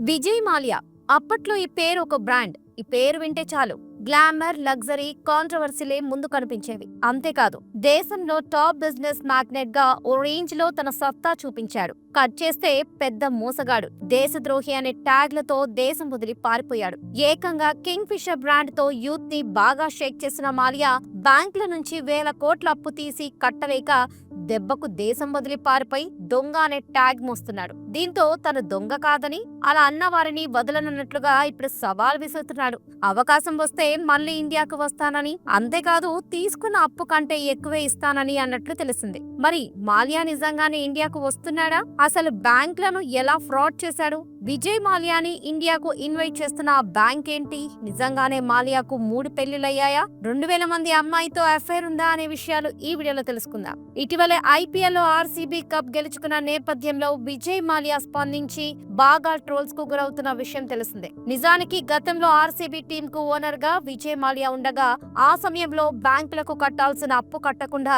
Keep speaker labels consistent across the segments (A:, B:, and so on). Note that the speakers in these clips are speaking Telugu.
A: విజయ్ మాల్యా అప్పట్లో ఈ పేరు ఒక బ్రాండ్. ఈ పేరు వింటే చాలు. గ్లామర్ లగ్జరీ కాంట్రవర్సీలే ముందు కనిపించేవి. అంతేకాదు దేశంలో టాప్ బిజినెస్ మ్యాగ్నెట్గా ఓ రేంజ్లో తన సత్తా చూపించాడు. కట్ చేస్తే పెద్ద మోసగాడు. దేశద్రోహి అనే ట్యాగ్లతో దేశం వదిలి పారిపోయాడు. ఏకంగా కింగ్ ఫిషర్ బ్రాండ్తో యూత్ని బాగా షేక్ చేసిన మాలియా బ్యాంకుల నుంచి వేల కోట్ల అప్పు తీసి కట్టలేక దెబ్బకు దేశం వదిలి పారిపోయి దొంగ అనే ట్యాగ్ మోస్తున్నాడు. దీంతో తను దొంగ కాదని అలా అన్న వారిని వదలనున్నట్లుగా ఇప్పుడు సవాల్ విసురుతున్నాడు. అవకాశం వస్తే మళ్ళీ ఇండియాకు వస్తానని అంతేకాదు తీసుకున్న అప్పు కంటే ఎక్కువ ఇస్తానని అన్నట్లు తెలిసింది. మరి మాల్యా నిజంగానే ఇండియాకు వస్తున్నాడా? అసలు బ్యాంకులను ఎలా ఫ్రాడ్ చేశాడు? విజయ్ మాల్యాని ఇండియాకు ఇన్వైట్ చేస్తున్న బ్యాంక్ ఏంటి? నిజంగానే మాల్యాకు మూడు పెళ్ళిళ్ళయ్యాయా రెండు వేల మంది అమ్మాయితో అఫైర్ ఉందా అనే విషయాలు ఈ వీడియోలో తెలుసుకుందాం. ఇటీవలే ఐపీఎల్లో ఆర్సీబీ కప్ గెలుచుకున్న నేపథ్యంలో విజయ్ మాల్యా స్పందించి బాగా ట్రోల్స్కు గురవుతున్న విషయం తెలిసిందే. నిజానికి గతంలో ఆర్సీబీ టీం కు ఓనర్గా విజయ్ మాల్యా ఉండగా ఆ సమయంలో బ్యాంకులకు కట్టాల్సిన అప్పు కట్టకుండా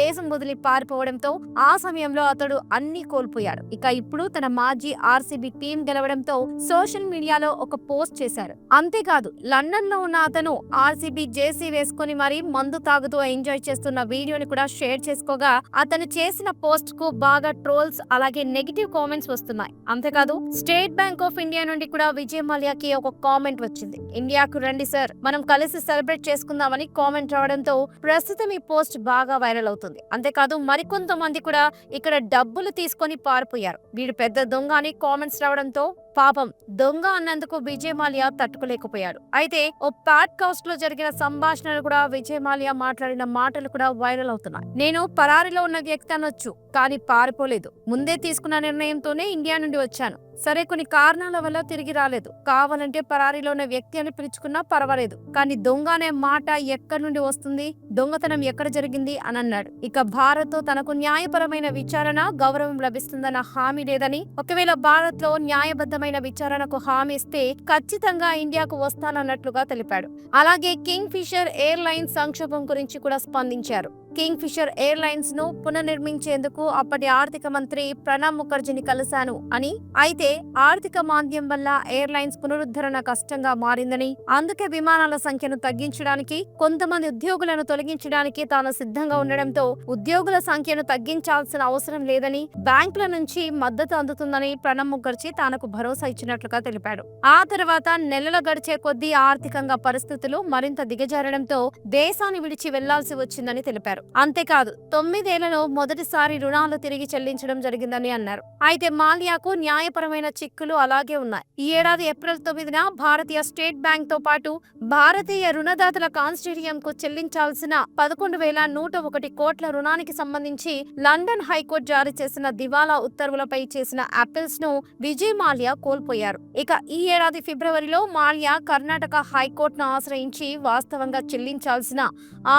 A: దేశం వదిలి పారిపోవడంతో ఆ సమయంలో అతడు అన్ని కోల్పోయాడు. ఇక ఇప్పుడు తన మాజీ ఆర్సీబీ టీం గెలవడంతో సోషల్ మీడియాలో ఒక పోస్ట్ చేశారు. అంతేకాదు లండన్లో ఉన్న అతను ఆర్సీబీ జేసీ వేసుకుని మరీ మందు తాగుతూ ఎంజాయ్ చేస్తున్న వీడియోని కూడా షేర్ చేసుకోగా అతను చేసిన పోస్ట్కు బాగా ట్రోల్స్ అలాగే నెగిటివ్ కామెంట్స్ వస్తున్నాయి. అంతేకాదు స్టేట్ బ్యాంక్ ఆఫ్ ఇండియా నుండి కూడా విజయ్ మల్యాకి ఒక కామెంట్ వచ్చింది. ఇండియాకు రండి సార్ మనం కలిసి సెలబ్రేట్ చేసుకుందామని కామెంట్ రావడంతో ప్రస్తుతం ఈ పోస్ట్ బాగా వైరల్ అవుతుంది. అంతేకాదు మరికొంతమంది కూడా ఇక్కడ డబ్బులు తీసుకొని పారిపోయారు. వీడు పెద్ద దొంగ అని కామెంట్స్ రావడంతో momento పాపం దొంగ అన్నందుకు విజయ్ మాల్యా తట్టుకోలేకపోయాడు. అయితే ఓ పాడ్కాస్ట్లో జరిగిన సంభాషణలు కూడా విజయ్ మాల్యా మాట్లాడిన మాటలు కూడా వైరల్ అవుతున్నాయి. నేను పరారిలో ఉన్న వ్యక్తి అనొచ్చు కానీ పారిపోలేదు. ముందే తీసుకున్న నిర్ణయంతోనే ఇండియా నుండి వచ్చాను. సరే కొన్ని కారణాల వల్ల తిరిగి రాలేదు. కావాలంటే పరారీలో ఉన్న వ్యక్తి అని పిలుచుకున్నా పర్వాలేదు. కానీ దొంగ అనే మాట ఎక్కడి నుండి వస్తుంది? దొంగతనం ఎక్కడ జరిగింది? అని అన్నాడు. ఇక భారత్తో తనకు న్యాయపరమైన విచారణ గౌరవం లభిస్తుందన్న హామీ లేదని ఒకవేళ భారత్లో న్యాయబద్ధమైన విచారణకు హామీ ఇస్తే ఖచ్చితంగా ఇండియాకు వస్తానన్నట్లుగా తెలిపాడు. అలాగే కింగ్ ఫిషర్ ఎయిర్ సంక్షోభం గురించి కూడా స్పందించారు. కింగ్ ఫిషర్ ఎయిర్ లైన్స్ను పునర్నిర్మించేందుకు అప్పటి ఆర్థిక మంత్రి ప్రణబ్ ముఖర్జీని కలిశాను అని. అయితే ఆర్థిక మాంద్యం వల్ల ఎయిర్ లైన్స్ పునరుద్ధరణ కష్టంగా మారిందని అందుకే విమానాల సంఖ్యను తగ్గించడానికి కొంతమంది ఉద్యోగులను తొలగించడానికి తాను సిద్ధంగా ఉండడంతో ఉద్యోగుల సంఖ్యను తగ్గించాల్సిన అవసరం లేదని బ్యాంకుల నుంచి మద్దతు అందుతుందని ప్రణబ్ ముఖర్జీ తనకు భరోసా ఇచ్చినట్లుగా తెలిపాడు. ఆ తర్వాత నెలలు గడిచే కొద్దీ ఆర్థికంగా పరిస్థితులు మరింత దిగజారడంతో దేశాన్ని విడిచి వెళ్ళాల్సి వచ్చిందని తెలిపారు. అంతేకాదు తొమ్మిదేళ్ళలో మొదటిసారి రుణాలు తిరిగి చెల్లించడం జరిగిందని అన్నారు. అయితే మాల్యాకు న్యాయపరమైన చిక్కులు అలాగే ఉన్నాయి. ఈ ఏడాది ఏప్రిల్ తొమ్మిదిన భారతీయ స్టేట్ బ్యాంక్తో పాటు భారతీయ రుణదాతల కాన్స్టిట్యూయం కు చెల్లించాల్సిన పదకొండు వేల నూట ఒకటి కోట్ల రుణానికి సంబంధించి లండన్ హైకోర్టు జారీ చేసిన దివాలా ఉత్తర్వులపై చేసిన అప్పీల్స్ను విజయ్ మాల్యా కోల్పోయారు. ఇక ఈ ఏడాది ఫిబ్రవరిలో మాల్యా కర్ణాటక హైకోర్టును ఆశ్రయించి వాస్తవంగా చెల్లించాల్సిన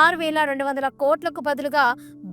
A: ఆరు వేల రెండు వందల కోట్లకు బదులుగా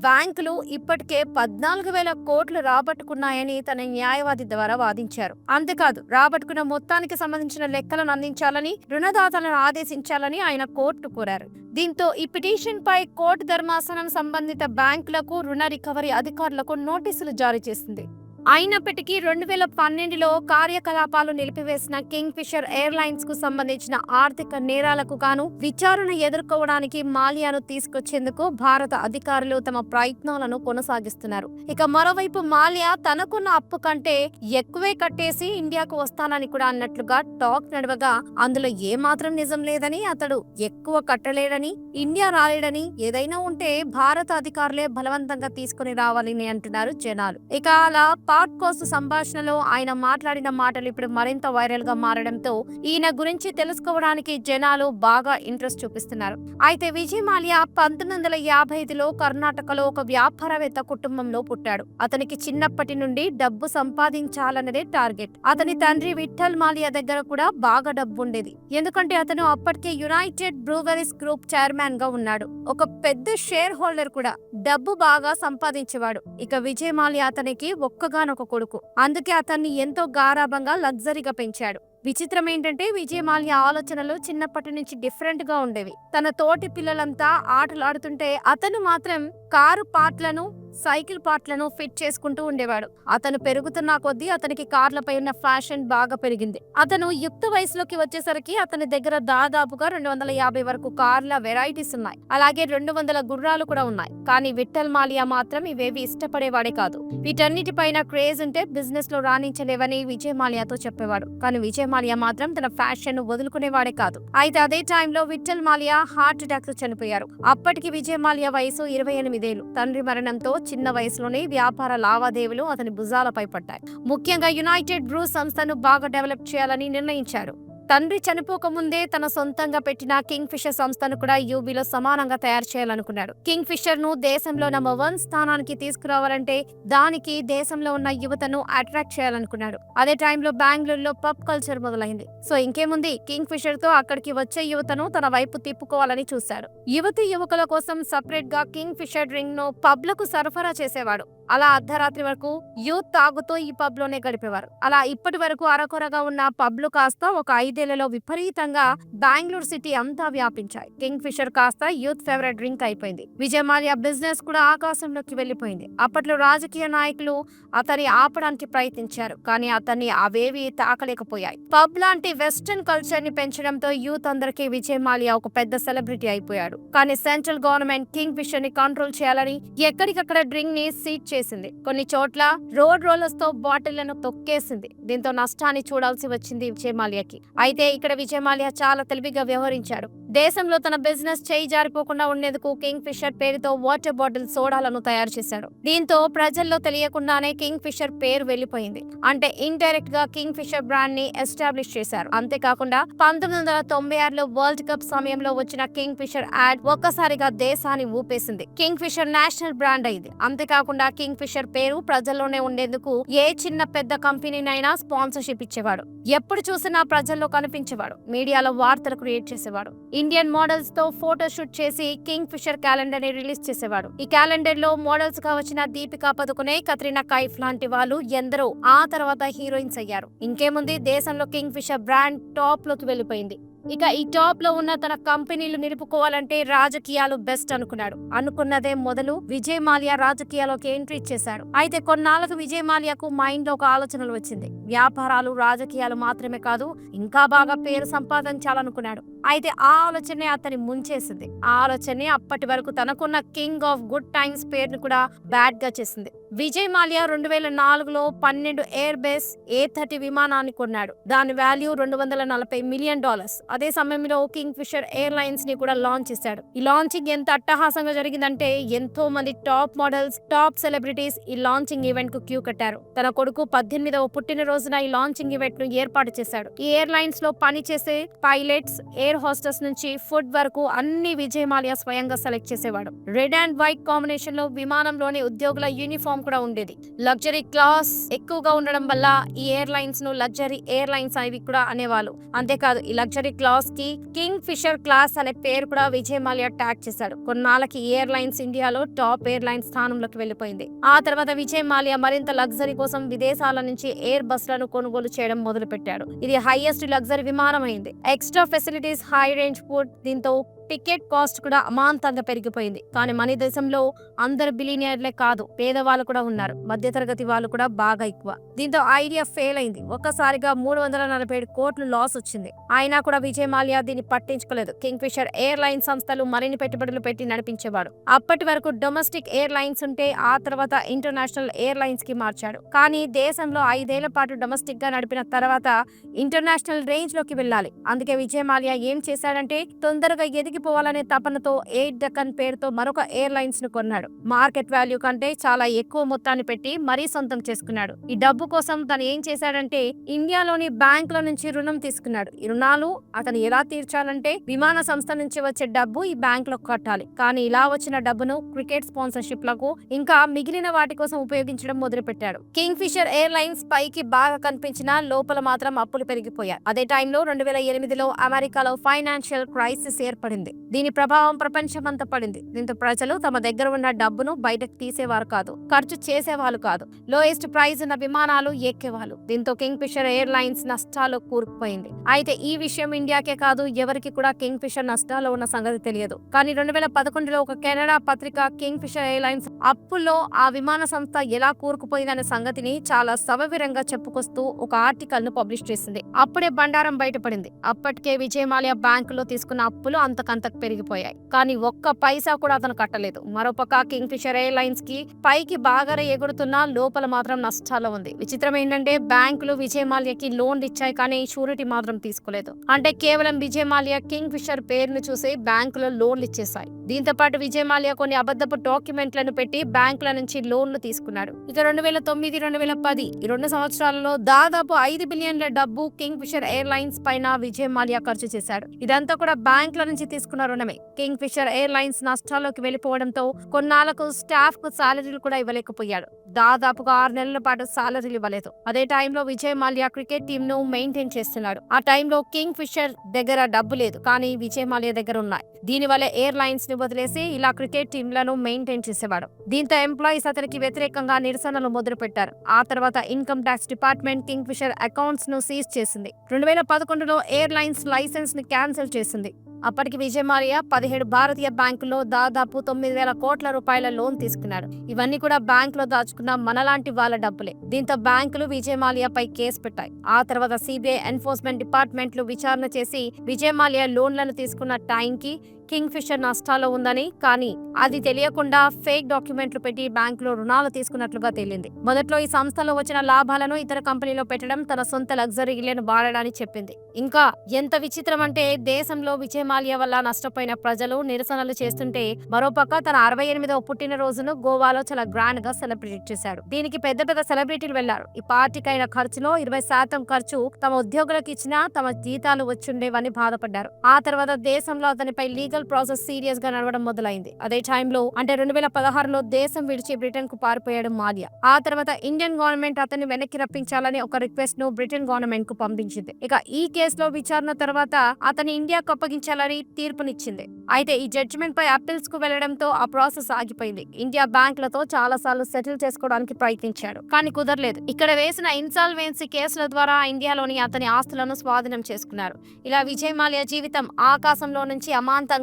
A: బ్యాంకులు ఇప్పటికే పద్నాలుగు వేల కోట్లు రాబట్టుకున్నాయని తన న్యాయవాది ద్వారా వాదించారు. అంతేకాదు రాబట్టుకున్న మొత్తానికి సంబంధించిన లెక్కలను అందించాలని రుణదాతలను ఆదేశించాలని ఆయన కోర్టు కోరారు. దీంతో ఈ పిటిషన్ పై కోర్టు ధర్మాసనం సంబంధిత బ్యాంకులకు రుణ రికవరీ అధికారులకు నోటీసులు జారీ చేసింది. అయినప్పటికీ రెండు వేల పన్నెండులో కార్యకలాపాలు నిలిపివేసిన కింగ్ ఫిషర్ ఎయిర్లైన్స్కు సంబంధించిన ఆర్థిక నేరాలకు గాను విచారణ ఎదుర్కోవడానికి మాల్యాను తీసుకొచ్చేందుకు భారత అధికారులు తమ ప్రయత్నాలను కొనసాగిస్తున్నారు. ఇక మరోవైపు మాల్యా తనకున్న అప్పు కంటే ఎక్కువే కట్టేసి ఇండియాకు వస్తానని కూడా అన్నట్లుగా టాక్ నడవగా అందులో ఏ మాత్రం నిజం లేదని అతడు ఎక్కువ కట్టలేడని ఇండియా రాలేడని ఏదైనా ఉంటే భారత అధికారులే బలవంతంగా తీసుకుని రావాలని అంటున్నారు జనాలు. ఇక అలా పాట్ కోస్ట్ సంభాషణలో ఆయన మాట్లాడిన మాటలు ఇప్పుడు మరింత వైరల్గా మారడంతో ఈయన గురించి తెలుసుకోవడానికి జనాలు బాగా ఇంట్రెస్ట్ చూపిస్తున్నారు. అయితే విజయ్ మాల్యా పంతొమ్మిది వందల యాభై ఐదులో కర్ణాటకలో ఒక వ్యాపారవేత్త కుటుంబంలో పుట్టాడు. అతనికి చిన్నప్పటి నుండి డబ్బు సంపాదించాలన్నదే టార్గెట్. అతని తండ్రి విఠల్ మాల్యా దగ్గర కూడా బాగా డబ్బు ఉండేది. ఎందుకంటే అతను అప్పటికే యునైటెడ్ బ్రూవరీస్ గ్రూప్ చైర్మన్గా ఉన్నాడు. ఒక పెద్ద షేర్ హోల్డర్ కూడా. డబ్బు బాగా సంపాదించేవాడు. ఇక విజయ్ మాల్యా అతనికి ఒక్కగా ఒక్కగానొక కొడుకు. అందుకే అతన్ని ఎంతో గారాభంగా లగ్జరీగా పెంచాడు. విచిత్రం ఏంటంటే విజయమాల్య ఆలోచనలు చిన్నప్పటి నుంచి డిఫరెంట్గా ఉండేవి. తన తోటి పిల్లలంతా ఆటలు ఆడుతుంటే అతను మాత్రం కారు పార్ట్లను సైకిల్ పార్ట్లను ఫిట్ చేసుకుంటూ ఉండేవాడు. అతను పెరుగుతున్న కొద్దీ అతనికి కార్లపై ఉన్న ఫ్యాషన్ బాగా పెరిగింది. అతను యుక్త వయసులోకి వచ్చేసరికి అతని దగ్గర దాదాపుగా రెండు వందల యాభై వరకు కార్ల వెరైటీస్ ఉన్నాయి. అలాగే రెండు వందల గుర్రాలు కూడా ఉన్నాయి. కానీ విఠల్ మాలియా మాత్రం ఇవేవి ఇష్టపడేవాడే కాదు. వీటన్నిటిపైన క్రేజ్ ఉంటే బిజినెస్లో రాణించలేవని విజయ్ మాలియాతో చెప్పేవాడు. కానీ విజయ్ మాలియా మాత్రం తన ఫ్యాషన్ను వదులుకునేవాడే కాదు. అయితే అదే టైంలో విఠల్ మాలియా హార్ట్ అటాక్తో చనిపోయారు. అప్పటికి విజయ్ మాలియా వయసు ఇరవై ఎనిమిదేళ్ళు తండ్రి మరణంతో చిన్న వయసులోనే వ్యాపార లావాదేవీలు అతని భుజాలపై పడ్డాయి. ముఖ్యంగా యునైటెడ్ బ్రూ సంస్థను బాగా డెవలప్ చేయాలని నిర్ణయించారు. తండ్రి చనిపోకముందే తన సొంతంగా పెట్టిన కింగ్ ఫిషర్ సంస్థను కూడా యూబీలో సమానంగా తయారు చేయాలనుకున్నాడు. కింగ్ ఫిషర్ను దేశంలో నెంబర్ వన్ స్థానానికి తీసుకురావాలంటే దానికి దేశంలో ఉన్న యువతను అట్రాక్ట్ చేయాలనుకున్నాడు. అదే టైంలో బెంగళూరులో పబ్ కల్చర్ మొదలైంది. సో ఇంకేముంది? కింగ్ ఫిషర్తో అక్కడికి వచ్చే యువతను తన వైపు తిప్పుకోవాలని చూశాడు. యువతి యువకుల కోసం సపరేట్గా కింగ్ ఫిషర్ డ్రింక్ను పబ్లకు సరఫరా చేసేవాడు. అలా అర్ధరాత్రి వరకు యూత్ తాగుతూ ఈ పబ్లోనే గడిపేవారు. అలా ఇప్పటి వరకు అరకొరగా ఉన్న పబ్లు కాస్త ఒక ఐదేళ్ళలో విపరీతంగా బెంగళూరు సిటీ అంతా వ్యాపించాయి. కింగ్ ఫిషర్ కాస్త యూత్ ఫేవరెట్ డ్రింక్ అయిపోయింది. విజయమాల్యా బిజినెస్ కూడా ఆకాశంలోకి వెళ్ళిపోయింది అప్పట్లో రాజకీయ నాయకులు అతన్ని ఆపడానికి ప్రయత్నించారు కానీ అతన్ని అవేవి తాకలేకపోయాయి. పబ్ లాంటి వెస్టర్న్ కల్చర్ని పెంచడంతో యూత్ అందరికీ విజయమాల్యా ఒక పెద్ద సెలబ్రిటీ అయిపోయాడు. కానీ సెంట్రల్ గవర్నమెంట్ కింగ్ ఫిషర్ని కంట్రోల్ చేయాలని ఎక్కడికక్కడ డ్రింక్ని సీట్ చేసింది. కొన్ని చోట్ల రోడ్ రోలర్స్తో బాటిళ్ళను తొక్కేసింది. దీంతో నష్టాన్ని చూడాల్సి వచ్చింది విజయమాల్యాకి. అయితే ఇక్కడ విజయమాల్యా చాలా తెలివిగా వ్యవహరించాడు. దేశంలో తన బిజినెస్ చేయి జారిపోకుండా ఉండేందుకు కింగ్ ఫిషర్ పేరుతో వాటర్ బాటిల్ సోడాలను తయారు చేశాడు. దీంతో ప్రజల్లో తెలియకుండానే కింగ్ ఫిషర్ పేరు వెళ్ళిపోయింది అంటే ఇండైరెక్ట్గా కింగ్ ఫిషర్ బ్రాండ్ని ఎస్టాబ్లిష్ చేశారు. అంతేకాకుండా పంతొమ్మిది వందల తొంభై ఆరులో వరల్డ్ కప్ సమయంలో వచ్చిన కింగ్ ఫిషర్ యాడ్ ఒక్కసారిగా దేశాన్ని ఊపేసింది. కింగ్ ఫిషర్ నేషనల్ బ్రాండ్ అయింది అంతేకాకుండా కింగ్ ఫిషర్ పేరు ప్రజల్లోనే ఉండేందుకు ఏ చిన్న పెద్ద కంపెనీనైనా స్పాన్సర్షిప్ ఇచ్చేవాడు. ఎప్పుడు చూసినా ప్రజల్లో కనిపించేవాడు. మీడియాలో వార్తలు క్రియేట్ చేసేవాడు. ఇండియన్ మోడల్స్తో ఫోటో షూట్ చేసి కింగ్ ఫిషర్ క్యాలెండర్ని రిలీజ్ చేసేవాడు. ఈ క్యాలెండర్లో మోడల్స్గా వచ్చిన దీపికా పదుకునే కత్రినా కైఫ్ లాంటి వాళ్ళు ఎందరో ఆ తర్వాత హీరోయిన్స్ అయ్యారు. ఇంకేముంది? దేశంలో కింగ్ ఫిషర్ బ్రాండ్ టాప్లోకి వెళ్ళిపోయింది. ఇక ఈ టాప్లో ఉన్న తన కంపెనీలు నిలుపుకోవాలంటే రాజకీయాలు బెస్ట్ అనుకున్నాడు. అనుకున్నదే మొదలు విజయ్ మాల్యా రాజకీయాల్లోకి ఎంట్రీ ఇచ్చేశాడు అయితే కొన్నాళ్ళకు విజయ్ మాల్యాకు మైండ్లో ఒక ఆలోచనలు వచ్చింది. వ్యాపారాలు రాజకీయాలు మాత్రమే కాదు ఇంకా బాగా పేరు సంపాదించాలనుకున్నాడు. అయితే ఆ ఆలోచనే అతని ముంచేసింది. ఆ ఆలోచనే అప్పటి వరకు తనకున్న కింగ్ ఆఫ్ గుడ్ టైమ్స్ పేరును కూడా బ్యాడ్గా చేసింది. విజయ్ మాల్యా రెండు వేల నాలుగులో పన్నెండు ఎయిర్ బేస్ ఏ థర్టీ విమానాన్ని కొన్నాడు. దాని వాల్యూ రెండు వందల నలభై మిలియన్ డాలర్స్ అదే సమయంలో కింగ్ ఫిషర్ ఎయిర్లైన్స్ని కూడా లాంచ్ చేశాడు. ఈ లాంచింగ్ ఎంత అట్టహాసంగా జరిగిందంటే ఎంతో మంది టాప్ మోడల్స్ టాప్ సెలబ్రిటీస్ ఈ లాంచింగ్ ఈవెంట్కు క్యూ కట్టారు. తన కొడుకు పద్దెనిమిదవ పుట్టినరోజున ఈ లాంచింగ్ ఈవెంట్ను ఏర్పాటు చేశాడు. ఈ ఎయిర్లైన్స్లో పనిచేసే పైలట్స్ ఎయిర్ హోస్టెస్ నుంచి ఫుడ్ వరకు అన్ని విజయ్ మాల్యా స్వయంగా సెలెక్ట్ చేసేవాడు. రెడ్ అండ్ వైట్ కాంబినేషన్లో విమానంలోని ఉద్యోగుల యూనిఫామ్ కూడా ఉండేది. లగ్జరీ క్లాస్ ఎక్కువగా ఉండడం వల్ల ఈ ఎయిర్లైన్స్ను లగ్జరీ ఎయిర్ లైన్స్ అనేవి కూడా అనేవాళ్ళు. అంతేకాదు ఈ లగ్జరీ క్లాస్కి కింగ్ ఫిషర్ క్లాస్ అనే పేరు కూడా విజయ్ మాల్యా ట్యాగ్ చేశాడు. కొన్నాళ్ళకి ఎయిర్ లైన్స్ ఇండియాలో టాప్ ఎయిర్ లైన్స్ స్థానంలోకి వెళ్ళిపోయింది ఆ తర్వాత విజయ్ మాల్యా మరింత లగ్జరీ కోసం విదేశాల నుంచి ఎయిర్ బస్లను కొనుగోలు చేయడం మొదలు పెట్టాడు ఇది హైయెస్ట్ లగ్జరీ విమానం అయింది. Extra facilities high range food దీంతో టికెట్ కాస్ట్ కూడా అమాంతంగా పెరిగిపోయింది. కానీ మన దేశంలో అందరు బిలినియర్లే కాదు పేదవాళ్ళు కూడా ఉన్నారు. మధ్యతరగతి వాళ్ళు కూడా బాగా ఎక్కువ. దీంతో ఐడియా ఫెయిల్ అయింది. ఒక్కసారిగా మూడు వందల నలభై ఏడు కోట్లు లాస్ వచ్చింది. అయినా కూడా విజయ్ మాల్యా దీన్ని పట్టించుకోలేదు. కింగ్ ఫిషర్ ఎయిర్ లైన్ సంస్థలు మరిన్ని పెట్టుబడులు పెట్టి నడిపించేవాడు. అప్పటి వరకు డొమెస్టిక్ ఎయిర్ లైన్స్ ఉంటే ఆ తర్వాత ఇంటర్నేషనల్ ఎయిర్ లైన్స్కి మార్చాడు. కానీ దేశంలో ఐదేళ్ళ పాటు డొమెస్టిక్గా నడిపిన తర్వాత ఇంటర్నేషనల్ రేంజ్లోకి వెళ్ళాలి. అందుకే విజయ్ మాల్యా ఏం చేశాడంటే తొందరగా ఎదిగిపోవాలనే తపనతో ఎయిట్ డకన్ పేరుతో మరొక ఎయిర్లైన్స్ను కొన్నాడు. మార్కెట్ వాల్యూ కంటే చాలా ఎక్కువ మొత్తాన్ని పెట్టి మరీ సొంతం చేసుకున్నాడు. ఈ డబ్బు కోసం తను ఏం చేశాడంటే ఇండియాలోని బ్యాంకుల నుంచి రుణం తీసుకున్నాడు. ఈ రుణాలు అతను ఎలా తీర్చాలంటే విమాన సంస్థ నుంచి వచ్చే డబ్బు ఈ బ్యాంక్లో కట్టాలి. కానీ ఇలా వచ్చిన డబ్బును క్రికెట్ స్పాన్సర్షిప్లకు ఇంకా మిగిలిన వాటి కోసం ఉపయోగించడం మొదలుపెట్టాడు. కింగ్ ఫిషర్ ఎయిర్లైన్స్ పైకి బాగా కనిపించినా లోపల మాత్రం అప్పులు పెరిగిపోయాయి. అదే టైంలో రెండు వేల ఎనిమిదిలో అమెరికాలో ఫైనాన్షియల్ క్రైసిస్ ఏర్పడింది. పడింది దీని ప్రభావం ప్రపంచమంతా పడింది. దీంతో ప్రజలు తమ దగ్గర ఉన్న డబ్బును బయటకు తీసేవారు కాదు ఖర్చు చేసేవాళ్ళు కాదు. లోయెస్ట్ ప్రైస్ ఉన్న విమానాలు ఎక్కేవాళ్ళు. దీంతో కింగ్ ఫిషర్ ఎయిర్ లైన్స్ నష్టాలు కూరుకుపోయింది. అయితే ఈ విషయం ఇండియాకే కాదు ఎవరికి కూడా కింగ్ ఫిషర్ నష్టాల్లో ఉన్న సంగతి తెలియదు. కానీ రెండు వేల పదకొండులో ఒక కెనడా పత్రిక కింగ్ ఫిషర్ ఎయిర్లైన్స్ అప్పుల్లో ఆ విమాన సంస్థ ఎలా కూరుకుపోయిందనే సంగతిని చాలా సవవిరంగా చెప్పుకొస్తూ ఒక ఆర్టికల్ను పబ్లిష్ చేసింది. అప్పుడే బండారం బయటపడింది. అప్పటికే విజయమాల్య బ్యాంకులో తీసుకున్న అప్పులు అంతకు పెరిగిపోయాయి. కానీ ఒక్క పైసా కూడా అతను కట్టలేదు. మరోపక్క కింగ్ ఫిషర్ ఎయిర్లైన్స్కి పైకి బాగా ఎగురుతున్నా లోపల మాత్రం నష్టాల్లో ఉంది. విచిత్రం ఏంటంటే బ్యాంకులు విజయమాల్యకి లోన్లు ఇచ్చాయి కానీ షూరిటీ మాత్రం తీసుకోలేదు. అంటే కేవలం విజయమాల్య కింగ్ ఫిషర్ పేరును చూసి బ్యాంకులో లోన్లు ఇచ్చేశాయి. దీంతో పాటు విజయమాల్య కొన్ని అబద్ధపు డాక్యుమెంట్లను పెట్టి బ్యాంకుల నుంచి లోన్లు తీసుకున్నాడు. ఇక రెండు వేల తొమ్మిది రెండు వేల పది ఈ రెండు సంవత్సరాలలో దాదాపు ఐదు బిలియన్ల డబ్బు కింగ్ ఫిషర్ ఎయిర్ లైన్స్ పైన విజయ్ మాల్యా ఖర్చు చేశాడు. ఇదంతా కూడా బ్యాంకుల నుంచి తీసుకున్న రుణమే కింగ్ ఫిషర్ ఎయిర్ లైన్స్ నష్టాల్లోకి వెళ్ళిపోవడంతో కొన్నాళ్ళకు స్టాఫ్కు సాలరీలు కూడా ఇవ్వలేకపోయాడు. దాదాపుగా ఆరు నెలల పాటు సాలరీలు ఇవ్వలేదు. అదే టైంలో విజయ్ మాల్యా క్రికెట్ టీమ్ను మెయింటైన్ చేస్తున్నాడు. ఆ టైంలో కింగ్ ఫిషర్ దగ్గర డబ్బు లేదు కానీ విజయ్ మాల్యా దగ్గర ఉన్నాయి. దీనివల్ల ఎయిర్ లైన్స్ని వదిలేసి ఇలా క్రికెట్ టీంలను మెయింటైన్ చేసేవాడు. దీంతో ఎంప్లాయీస్ అతనికి వ్యతిరేకంగా నిరసనలు మొదలుపెట్టారు. ఆ తర్వాత income tax department Kingfisher అకౌంట్స్ను సీజ్ చేసింది. రెండు వేల పదకొండులో ఎయిర్ లైన్స్ లైసెన్స్ని క్యాన్సిల్ చేసింది. అప్పటికి విజయమాల్య పదిహేడు భారతీయ బ్యాంకుల్లో దాదాపు తొమ్మిది వేల కోట్ల రూపాయల లోన్ తీసుకున్నాడు. ఇవన్నీ కూడా బ్యాంకులో దాచుకున్న మనలాంటి వాళ్ళ డబ్బులే. దీంతో బ్యాంకులు విజయమాల్యపై కేసు పెట్టాయి. ఆ తర్వాత సిబిఐ ఎన్ఫోర్స్మెంట్ డిపార్ట్మెంట్లు విచారణ చేసి విజయమాలయ లోన్లను తీసుకున్న టైంకి కింగ్ ఫిషర్ నష్టాల్లో ఉందని కానీ అది తెలియకుండా ఫేక్ డాక్యుమెంట్లు పెట్టి బ్యాంకులో రుణాలు తీసుకున్నట్లుగా తేలింది. మొదట్లో ఈ సంస్థలో వచ్చిన లాభాలను ఇతర కంపెనీలో పెట్టడం తన సొంత లగ్జరీ ఇళ్ళను వాడడానికి చెప్పింది. ఇంకా ఎంత విచిత్రం అంటే దేశంలో విజయమాల్య వల్ల నష్టపోయిన ప్రజలు నిరసనలు చేస్తుంటే మరోపక్క తన అరవై ఎనిమిదవ పుట్టినరోజును గోవాలో చాలా గ్రాండ్గా సెలబ్రేట్ చేశాడు. దీనికి పెద్ద పెద్ద సెలబ్రిటీలు వెళ్ళారు. ఈ పార్టీకి అయిన ఖర్చులో ఇరవై శాతం ఖర్చు తమ ఉద్యోగులకు ఇచ్చినా తమ జీతాలు వచ్చుండేవని బాధపడ్డారు. ఆ తర్వాత దేశంలో అతనిపై లీగల్ ప్రాసెస్ సీరియస్గా నడవడం మొదలైంది. అదే టైంలో అంటే రెండు వేల పదహారులో దేశం విడిచి బ్రిటన్కు పారిపోయాడు మాల్యా ఆ తర్వాత ఇండియన్ గవర్నమెంట్ అతన్ని వెనక్కి రప్పించాలని ఒక రిక్వెస్ట్ను బ్రిటన్ గవర్నమెంట్కు పంపించింది. ఇక ఈ కేసులో విచారణ తర్వాత అతని ఇండియాకు అప్పగించాలని తీర్పునిచ్చింది. అయితే ఈ జడ్జిమెంట్ పై అప్పీల్స్కు వెళ్ళడంతో ఆ ప్రాసెస్ ఆగిపోయింది. ఇండియా బ్యాంకులతో చాలా సార్లు సెటిల్ చేసుకోవడానికి ప్రయత్నించాడు కానీ కుదరలేదు. ఇక్కడ వేసిన ఇన్సాల్వెన్సీ కేసుల ద్వారా ఇండియాలోని అతని ఆస్తులను స్వాధీనం చేసుకున్నారు. ఇలా విజయ్ మాల్యా జీవితం ఆకాశంలో నుంచి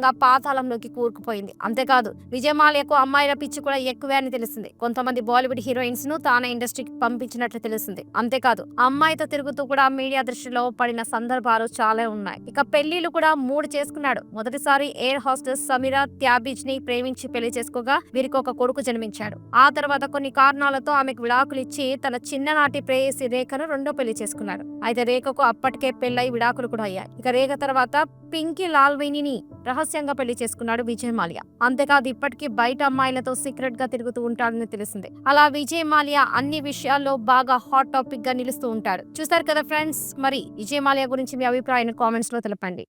A: అమాంతంగా పాతాళంలోకి కూరుకుపోయింది. అంతేకాదు విజయ్ అమ్మాయిల పిచ్చి కూడా ఎక్కువే అని తెలిసింది. కొంతమంది బాలీవుడ్ హీరోయిన్స్ను తానే ఇండస్ట్రీకి పంపించినట్లు తెలిసింది. అంతేకాదు అమ్మాయితో తిరుగుతూ కూడా మీడియా దృష్టిలో పడిన సందర్భాలు చాలా ఉన్నాయి. ఇక పెళ్ళిళ్ళు కూడా మూడు చేసుకున్నాడు. మొదటిసారి ఎయిర్ హోస్టెస్ సమీరా త్యాబిజ్ని ప్రేమించి పెళ్ళి చేసుకోగా వీరికి ఒక కొడుకు జన్మించాడు. ఆ తర్వాత కొన్ని కారణాలతో ఆమెకు విడాకులు ఇచ్చి తన చిన్ననాటి ప్రేయసి రేఖను రెండో పెళ్ళి చేసుకున్నాడు. అయితే రేఖకు అప్పటికే పెళ్ళై విడాకులు కూడా అయ్యాయి. ఇక రేఖ తర్వాత పింకీ లాల్వేణిని రహస్యంగా పెళ్ళి చేసుకున్నాడు విజయ్ మాల్యా. అంతేకాదు ఇప్పటికీ బయట అమ్మాయిలతో సీక్రెట్గా తిరుగుతూ ఉంటాడని తెలిసింది. అలా విజయ్ మాల్యా అన్ని విషయాల్లో బాగా హాట్ టాపిక్గా నిలుస్తూ ఉంటాడు. చూస్తారు కదా ఫ్రెండ్స్ మరి విజయ్ మాల్యా గురించి మీ అభిప్రాయాన్ని కామెంట్స్లో తెలపండి.